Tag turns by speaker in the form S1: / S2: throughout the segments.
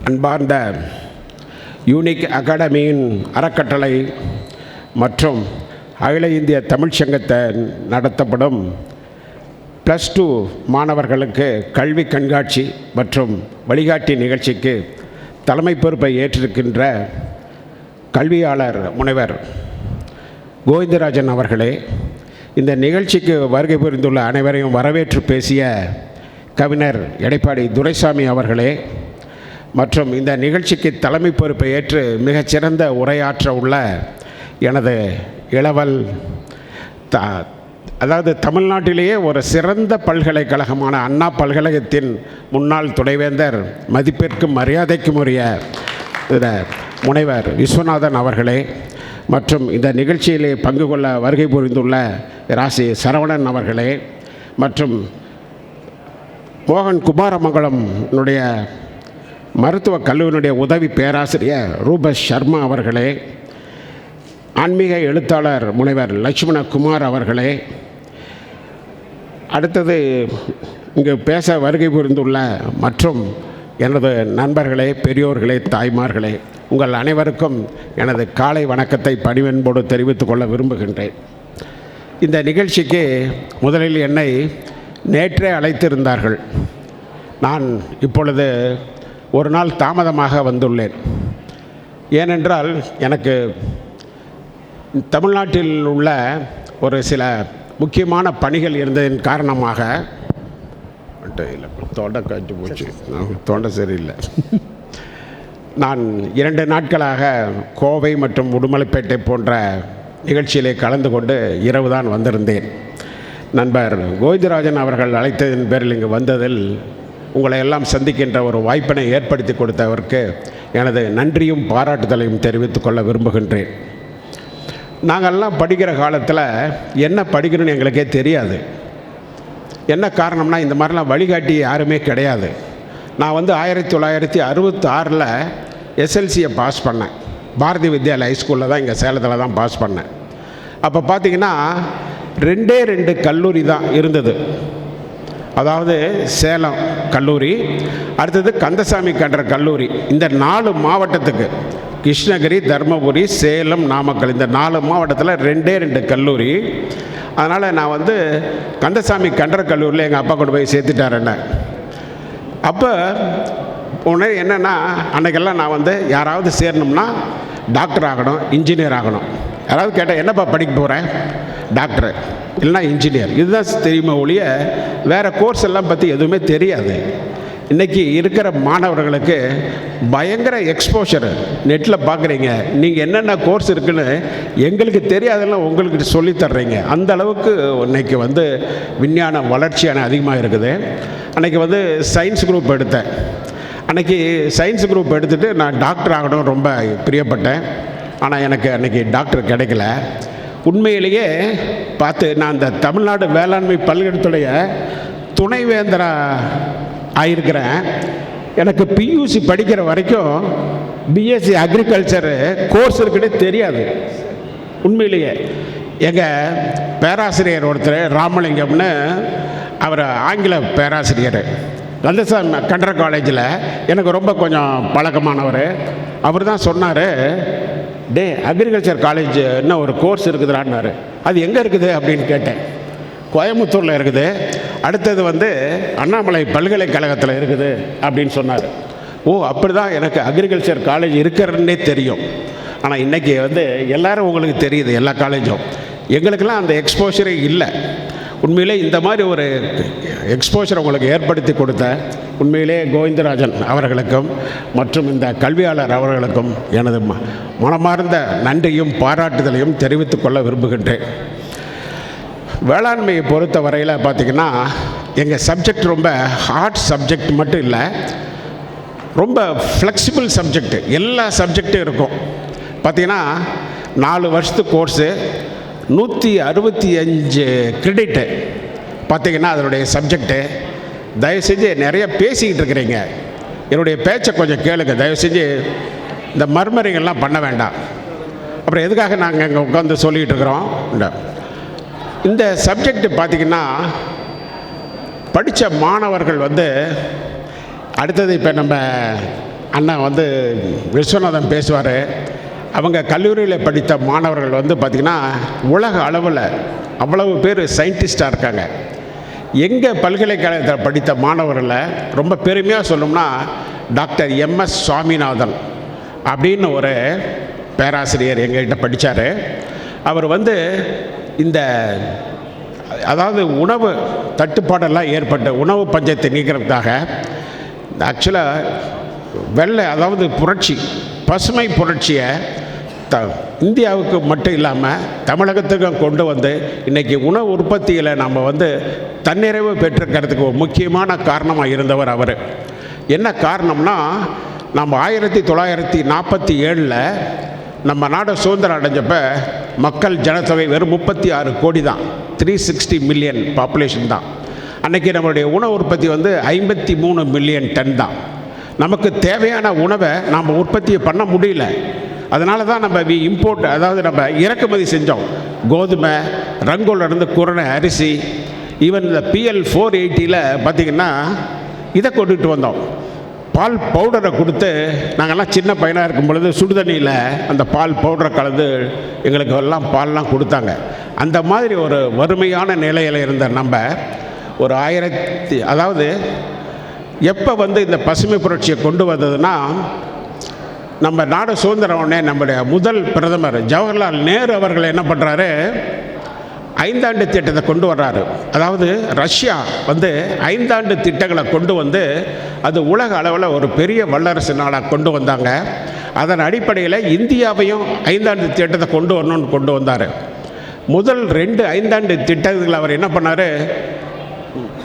S1: அன்பார்ந்த யூனிக் அகாடமியின் அறக்கட்டளை மற்றும் அகில இந்திய தமிழ்ச்சங்கத்தை நடத்தப்படும் ப்ளஸ் டூ மாணவர்களுக்கு கல்வி கண்காட்சி மற்றும் வழிகாட்டி நிகழ்ச்சிக்கு தலைமை பொறுப்பை ஏற்றிருக்கின்ற கல்வியாளர் முனைவர் கோவிந்தராஜன் அவர்களே இந்த நிகழ்ச்சிக்கு வருகை புரிந்துள்ள அனைவரையும் வரவேற்று பேசிய கவிஞர் எடைப்பாடி துரைசாமி அவர்களே மற்றும் இந்த நிகழ்ச்சிக்கு தலைமை பொறுப்பை ஏற்று மிகச்சிறந்த உரையாற்ற உள்ள எனது இளவல் த அதாவது தமிழ்நாட்டிலேயே ஒரு சிறந்த பல்கலைக்கழகமான அண்ணா பல்கழகத்தின் முன்னாள் துணைவேந்தர் மதிப்பிற்கும் மரியாதைக்கும் உரிய முனைவர் விஸ்வநாதன் அவர்களே மற்றும் இந்த நிகழ்ச்சியிலே பங்கு கொள்ள வருகை புரிந்துள்ள ராசி சரவணன் அவர்களே மற்றும் மோகன் குமாரமங்கலம் என்னுடைய மருத்துவக் கல்லூரியினுடைய உதவி பேராசிரியர் ரூபஸ் சர்மா அவர்களே ஆன்மீக எழுத்தாளர் முனைவர் லட்சுமணகுமார் அவர்களே அடுத்தது இங்கு பேச வருகை புரிந்துள்ள மற்றும் எனது நண்பர்களே பெரியோர்களே தாய்மார்களே உங்கள் அனைவருக்கும் எனது காலை வணக்கத்தை பணிவென்போடு தெரிவித்துக் கொள்ள விரும்புகின்றேன். இந்த நிகழ்ச்சிக்கு முதலில் என்னை நேற்றே அழைத்திருந்தார்கள். நான் இப்பொழுது ஒரு நாள் தாமதமாக வந்துள்ளேன். ஏனென்றால் எனக்கு தமிழ்நாட்டில் உள்ள ஒரு சில முக்கியமான பணிகள் இருந்ததின் காரணமாக இல்லை தொண்டை காய்ச்சி போச்சு. நான் தொண்டை சரியில்லை. நான் இரண்டு நாட்களாக கோவை மற்றும் உடுமலைப்பேட்டை போன்ற நிகழ்ச்சியிலே கலந்து கொண்டு இரவு தான் வந்திருந்தேன். நண்பர் கோவிந்தராஜன் அவர்கள் அழைத்ததின் பேரில் இங்கு வந்ததில் உங்களை எல்லாம் சந்திக்கின்ற ஒரு வாய்ப்பினை ஏற்படுத்தி கொடுத்தவருக்கு எனது நன்றியும் பாராட்டுதலையும் தெரிவித்துக்கொள்ள விரும்புகின்றேன். நாங்கள்லாம் படிக்கிற காலத்தில் என்ன படிக்கணும்னு எங்களுக்கே தெரியாது. என்ன காரணம்னா இந்த மாதிரிலாம் வழிகாட்டி யாருமே கிடையாது. நான் வந்து ஆயிரத்தி தொள்ளாயிரத்தி அறுபத்தாறில் எஸ்எல்சியை பாஸ் பண்ணேன். பாரதி வித்யாலயா ஹைஸ்கூலில் தான் இங்கே சேலத்தில் தான் பாஸ் பண்ணேன். அப்போ பார்த்தீங்கன்னா ரெண்டே ரெண்டு கல்லூரி தான் இருந்தது. அதாவது சேலம் கல்லூரி அடுத்தது கந்தசாமி கன்ற கல்லூரி. இந்த நாலு மாவட்டத்துக்கு கிருஷ்ணகிரி தருமபுரி சேலம் நாமக்கல் இந்த நாலு மாவட்டத்தில் ரெண்டே ரெண்டு கல்லூரி. அதனால் நான் வந்து கந்தசாமி கன்ற கல்லூரியில் எங்கள் அப்பா கொண்டு போய் சேர்த்துட்டார் என்ன. அப்போ உடனே என்னென்னா அன்றைக்கெல்லாம் நான் வந்து யாராவது சேரணும்னா டாக்டர் ஆகணும் இன்ஜினியர் ஆகணும். யாராவது கேட்டால் என்னப்பா படிக்க போகிறேன் டாக்டர். இல்லைனா இன்ஜினியர். இதுதான் தெரியுமா ஒழிய வேறு கோர்ஸ் எல்லாம் பற்றி எதுவுமே தெரியாது. இன்றைக்கி இருக்கிற மாணவர்களுக்கு பயங்கர எக்ஸ்போஷர் நெட்டில் பார்க்குறீங்க நீங்கள் என்னென்ன கோர்ஸ் இருக்குன்னு எங்களுக்கு தெரியாதெல்லாம் உங்களுக்கு சொல்லித் தர்றீங்க. அந்த அளவுக்கு இன்னைக்கு வந்து விஞ்ஞான வளர்ச்சியான அதிகமாக இருக்குது. அன்றைக்கி வந்து சயின்ஸ் குரூப் எடுத்தேன். அன்றைக்கி சயின்ஸ் குரூப் எடுத்துகிட்டு நான் டாக்டர் ஆகணும் ரொம்ப பிரியப்பட்டேன். ஆனால் எனக்கு அன்றைக்கி டாக்டர் கிடைக்கல. உண்மையிலேயே பார்த்து நான் இந்த தமிழ்நாடு வேளாண்மை பல்கலைத்துடைய துணைவேந்தரா ஆயிருக்கிறேன். எனக்கு பியூசி படிக்கிற வரைக்கும் பிஎஸ்சி அக்ரிகல்ச்சரு கோர்ஸ் இருக்குன்னு தெரியாது. உண்மையிலேயே. எங்கள் பேராசிரியர் ஒருத்தர் ராமலிங்கம்னு அவர் ஆங்கில பேராசிரியர். கந்தசாமி கண்டர காலேஜில் எனக்கு ரொம்ப கொஞ்சம் பழக்கமானவர். அவர் தான் சொன்னார் டே அக்ரிகல்ச்சர் காலேஜ் என்ன ஒரு கோர்ஸ் இருக்குதுடான்னாரு. அது எங்கே இருக்குது அப்படின்னு கேட்டேன். கோயம்புத்தூரில் இருக்குது. அடுத்தது வந்து அண்ணாமலை பல்கலைக்கழகத்தில் இருக்குது அப்படின்னு சொன்னார். ஓ அப்படி தான் எனக்கு அக்ரிகல்ச்சர் காலேஜ் இருக்கிறன்னே தெரியும். ஆனால் இன்றைக்கி வந்து எல்லோரும் உங்களுக்கு தெரியுது எல்லா காலேஜும் எங்களுக்கெல்லாம் அந்த எக்ஸ்போஷரே இல்லை. உண்மையிலே இந்த மாதிரி ஒரு எக்ஸ்போஷர் உங்களுக்கு ஏற்படுத்தி கொடுத்த உண்மையிலே கோவிந்தராஜன் அவர்களுக்கும் மற்றும் இந்த கல்வியாளர் அவர்களுக்கும் எனது ம மனமார்ந்த நன்றியும் பாராட்டுதலையும் தெரிவித்துக் கொள்ள விரும்புகின்றேன். வேளாண்மையை பொறுத்த வரையில் பார்த்திங்கன்னா எங்கள் சப்ஜெக்ட் ரொம்ப ஹார்ட் சப்ஜெக்ட் மட்டும் இல்லை ரொம்ப ஃப்ளெக்சிபிள் சப்ஜெக்ட் எல்லா சப்ஜெக்டும் இருக்கும். பார்த்திங்கன்னா நாலு வருஷத்து கோர்ஸு நூற்றி அறுபத்தி அஞ்சு கிரெடிட்டு பார்த்திங்கன்னா அதனுடைய சப்ஜெக்டு தயவு செஞ்சு நிறைய பேசிக்கிட்டு இருக்கிறீங்க. என்னுடைய பேச்சை கொஞ்சம் கேளுங்க. தயவு செஞ்சு இந்த மர்மரிங்கெல்லாம் பண்ண வேண்டாம். அப்புறம் எதுக்காக நாங்கள் இங்கே உட்காந்து சொல்லிகிட்டு இருக்கிறோம்? இந்த சப்ஜெக்ட் பார்த்திங்கன்னா படித்த மாணவர்கள் வந்து அடுத்தது இப்போ நம்ம அண்ணா வந்து விஸ்வநாதன் பேசுவார். அவங்க கல்லூரியில் படித்த மாணவர்கள் வந்து பார்த்திங்கன்னா உலக அளவில் அவ்வளவு பேர் சயின்டிஸ்டாக இருக்காங்க. எங்கள் பல்கலைக்கழகத்தில் படித்த மாணவர்களை ரொம்ப பெருமையாக சொல்லணும்னா டாக்டர் எம்எஸ் சுவாமிநாதன் அப்படின்னு ஒரு பேராசிரியர் எங்கள்கிட்ட படித்தார் அவர் வந்து இந்த அதாவது உணவு தட்டுப்பாடெல்லாம் ஏற்பட்ட உணவு பஞ்சத்தை நீக்கிறதுக்காக ஆக்சுவலாக வெள்ளை அதாவது புரட்சி பசுமை புரட்சியை த இந்தியாவுக்கு மட்டும் இல்லாமல் தமிழகத்துக்கும் கொண்டு வந்து இன்றைக்கி உணவு உற்பத்தியில் நம்ம வந்து தன்னிறைவு பெற்றிருக்கிறதுக்கு ஒரு முக்கியமான காரணமாக இருந்தவர் அவர். என்ன காரணம்னா நம்ம ஆயிரத்தி தொள்ளாயிரத்தி நாற்பத்தி ஏழில் நம்ம நாடு சுதந்திரம் அடைஞ்சப்ப மக்கள் ஜனத்தொகை வெறும் முப்பத்தி ஆறு கோடி தான். த்ரீ சிக்ஸ்டி மில்லியன் பாப்புலேஷன் தான். அன்றைக்கி நம்மளுடைய உணவு உற்பத்தி வந்து ஐம்பத்தி மூணு மில்லியன் டன் தான். நமக்கு தேவையான உணவை நாம் உற்பத்தியை பண்ண முடியல. அதனால தான் நம்ம வி இம்போர்ட் அதாவது நம்ம இறக்குமதி செஞ்சோம். கோதுமை ரங்கோலருந்து குரணை அரிசி ஈவன் இந்த பிஎல் ஃபோர் எயிட்டியில் பார்த்திங்கன்னா இதை கொண்டுட்டு வந்தோம். பால் பவுடரை கொடுத்து நாங்கள்லாம் சின்ன பையனாக இருக்கும் பொழுது சுடுதண்ணியில் அந்த பால் பவுடரை கலந்து எங்களுக்கு எல்லாம் பால்லாம் கொடுத்தாங்க. அந்த மாதிரி ஒரு வறுமையான நிலையில் இருந்த நம்ம ஒரு ஆயிரத்தி அதாவது எப்போ வந்து இந்த பசுமை புரட்சியை கொண்டு வந்ததுன்னா நம்ம நாடு சுதந்திரம் உடனே நம்முடைய முதல் பிரதமர் ஜவஹர்லால் நேரு அவர்கள் என்ன பண்ணுறாரு ஐந்தாண்டு திட்டத்தை கொண்டு வர்றாரு. அதாவது ரஷ்யா வந்து ஐந்தாண்டு திட்டங்களை கொண்டு வந்து அது உலக அளவில் ஒரு பெரிய வல்லரசு நாடாக கொண்டு வந்தாங்க. அதன் அடிப்படையில் இந்தியாவையும் ஐந்தாண்டு திட்டத்தை கொண்டு வரணும்னு கொண்டு வந்தார். முதல் ரெண்டு ஐந்தாண்டு திட்டங்களை அவர் என்ன பண்ணார்?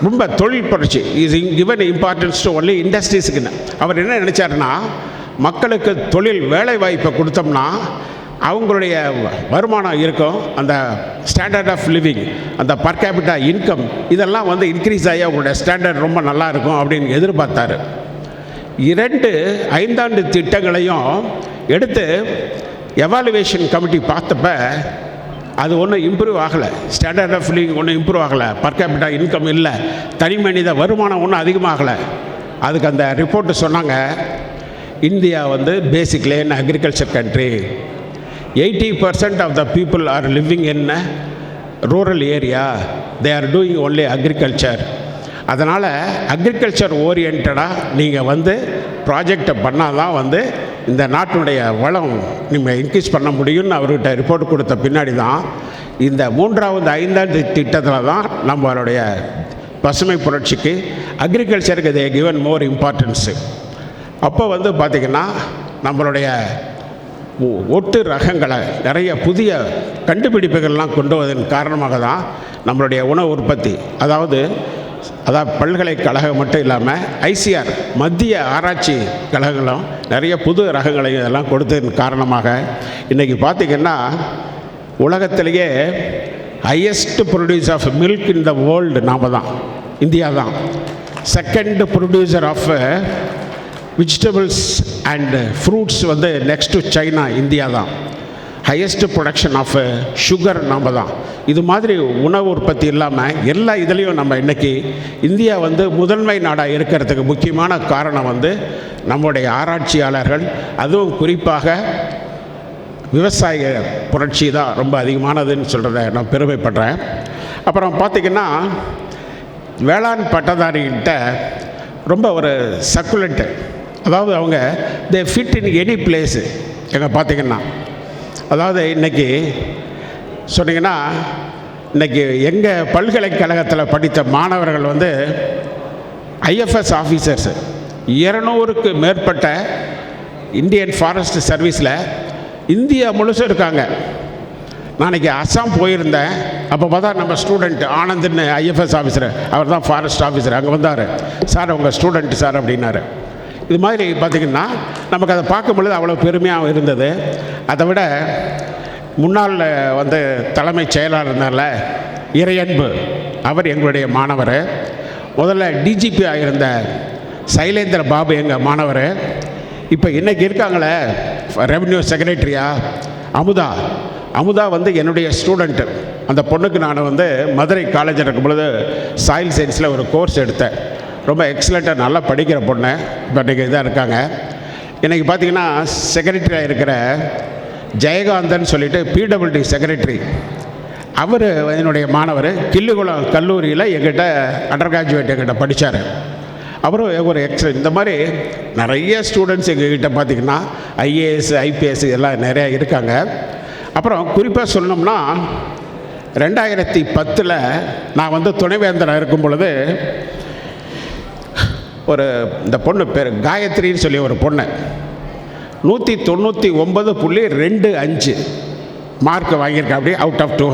S1: ரொம்ப தொழில் புரட்சி is given importance to only இண்டஸ்ட்ரீஸுக்குன்னு அவர் என்ன நினச்சாருன்னா மக்களுக்கு தொழில் வேலை வாய்ப்பை கொடுத்தோம்னா அவங்களுடைய வருமானம் இருக்கும். அந்த ஸ்டாண்டர்ட் ஆஃப் லிவிங் அந்த பர் கேபிட்டா இன்கம் இதெல்லாம் வந்து இன்க்ரீஸ் ஆகி அவங்களுடைய ஸ்டாண்டர்ட் ரொம்ப நல்லா இருக்கும் அப்படின்னு எதிர்பார்த்தாரு. இரண்டு ஐந்தாண்டு திட்டங்களையும் எடுத்து எவாலுவேஷன் கமிட்டி பார்த்தப்ப அது ஒன்றும் இம்ப்ரூவ் ஆகலை. ஸ்டாண்டர்ட் ஆஃப் லிவிங் ஒன்றும் இம்ப்ரூவ் ஆகலை. பர் கேபிட்டா இன்கம் இல்லை. தனி மனித வருமானம் ஒன்றும் அதிகமாகலை. அதுக்கு அந்த ரிப்போர்ட்டு சொன்னாங்க. இந்தியா வந்து basically in agriculture country eighty percent of the people are living in rural area they are doing only agriculture அதனால் அக்ரிகல்ச்சர் ஓரியன்டாக நீங்கள் வந்து ப்ராஜெக்டை பண்ணால் தான் வந்து இந்த நாட்டினுடைய வளம் நீங்கள் இன்க்ரீஸ் பண்ண முடியும்னு அவர்கிட்ட ரிப்போர்ட் கொடுத்த பின்னாடி தான் இந்த மூன்றாவது ஐந்தாண்டு திட்டத்தில் தான் நம்மளுடைய பசுமை புரட்சிக்கு அக்ரிகல்ச்சருக்கு தே கிவன் மோர் இம்பார்ட்டன்ஸு அப்போ வந்து பார்த்திங்கன்னா நம்மளுடைய ஒ- ஒட்டு ரகங்களை நிறைய புதிய கண்டுபிடிப்புகள்லாம் கொண்டு வந்ததன் காரணமாக தான் நம்மளுடைய உணவு உற்பத்தி அதாவது அதாவது பல்கலைக்கழகம் மட்டும் இல்லாமல் ஐசிஆர் மத்திய ஆராய்ச்சி கழகங்களும் நிறைய புது ரகங்களையும் இதெல்லாம் கொடுத்ததன் காரணமாக இன்றைக்கி பார்த்திங்கன்னா உலகத்திலேயே highest produce of milk in the world நாம தான் இந்தியா தான் second producer of vegetables and fruits வந்து நெக்ஸ்ட்டு சைனா இந்தியா தான் ஹையஸ்ட் ப்ரொடக்ஷன் ஆஃப் சுகர் நம்ம தான். இது மாதிரி உணவு உற்பத்தி இல்லாமல் எல்லா இதுலேயும் நம்ம இன்றைக்கி இந்தியா வந்து முதன்மை நாடாக இருக்கிறதுக்கு முக்கியமான காரணம் வந்து நம்முடைய ஆராய்ச்சியாளர்கள் அதுவும் குறிப்பாக விவசாய புரட்சி தான் ரொம்ப அதிகமானதுன்னு சொல்கிறத நான் பெருமைப்படுறேன். அப்புறம் பார்த்திங்கன்னா வேளாண் பட்டதாரிகிட்ட ரொம்ப ஒரு சக்குலண்ட்டு அதாவது அவங்க they fit in any place எங்கே பார்த்தீங்கன்னா அதாவது இன்றைக்கி சொன்னீங்கன்னா இன்றைக்கி எங்கள் பல்கலைக்கழகத்தில் படித்த மாணவர்கள் வந்து ஐஎஃப்எஸ் ஆஃபீஸர்ஸு இருநூறுக்கு மேற்பட்ட இந்தியன் ஃபாரஸ்ட் சர்வீஸில் இந்தியா முழுசும் இருக்காங்க. நாளைக்கு அஸ்ஸாம் போயிருந்தேன். அப்போ பார்த்தா நம்ம ஸ்டூடெண்ட் ஆனந்த்னு ஐஎஃப்எஸ் ஆஃபீஸர் அவர் தான் ஃபாரஸ்ட் ஆஃபீஸர் அங்கே வந்தார். சார் உங்கள் ஸ்டூடெண்ட் சார் அப்படின்னாரு. இது மாதிரி பார்த்திங்கன்னா நமக்கு அதை பார்க்கும் பொழுது அவ்வளோ பெருமையாக இருந்தது. அதை விட முன்னாள் வந்து தலைமைச் செயலாளர் இருந்தால இறையன்பு அவர் எங்களுடைய மாணவர். முதல்ல டிஜிபி இருந்த சைலேந்திர பாபு எங்கள் மாணவர். இப்போ இன்றைக்கி இருக்காங்களே ரெவன்யூ செக்ரட்டரியா அமுதா. அமுதா வந்து என்னுடைய ஸ்டூடெண்ட்டு அந்த பொண்ணுக்கு நான் வந்து மதுரை காலேஜில் இருக்கும் பொழுது சாயில் சயின்ஸில் ஒரு கோர்ஸ் எடுத்தேன். ரொம்ப எக்ஸலண்ட்டாக நல்லா படிக்கிற பொண்ணு. இப்போ இன்றைக்கி இதாக இருக்காங்க. இன்றைக்கி பார்த்தீங்கன்னா செக்ரட்டரியாக இருக்கிற ஜெயகாந்தன் சொல்லிட்டு பிடபிள்யூடி செக்ரட்டரி அவர் என்னுடைய மாணவர். கிள்ளுகுளம் கல்லூரியில் எங்கிட்ட அண்டர் கிராஜுவேட் எங்கிட்ட படித்தார் அவரும் ஒரு எக்ஸ்ட்ரா இந்த மாதிரி நிறைய ஸ்டூடெண்ட்ஸ் எங்ககிட்ட பார்த்திங்கன்னா ஐஏஎஸ் ஐபிஎஸ் எல்லாம் நிறையா இருக்காங்க. அப்புறம் குறிப்பாக சொல்லணும்னா ரெண்டாயிரத்தி பத்தில் நான் வந்து துணைவேந்தராக இருக்கும் பொழுது ஒரு இந்த பொண்ணு பேர் காயத்ரின்னு சொல்லி ஒரு பொண்ணு. நூற்றி தொண்ணூற்றி ஒன்பது புள்ளி ரெண்டு அஞ்சு மார்க் வாங்கியிருக்கா அப்படி அவுட் ஆஃப் டூ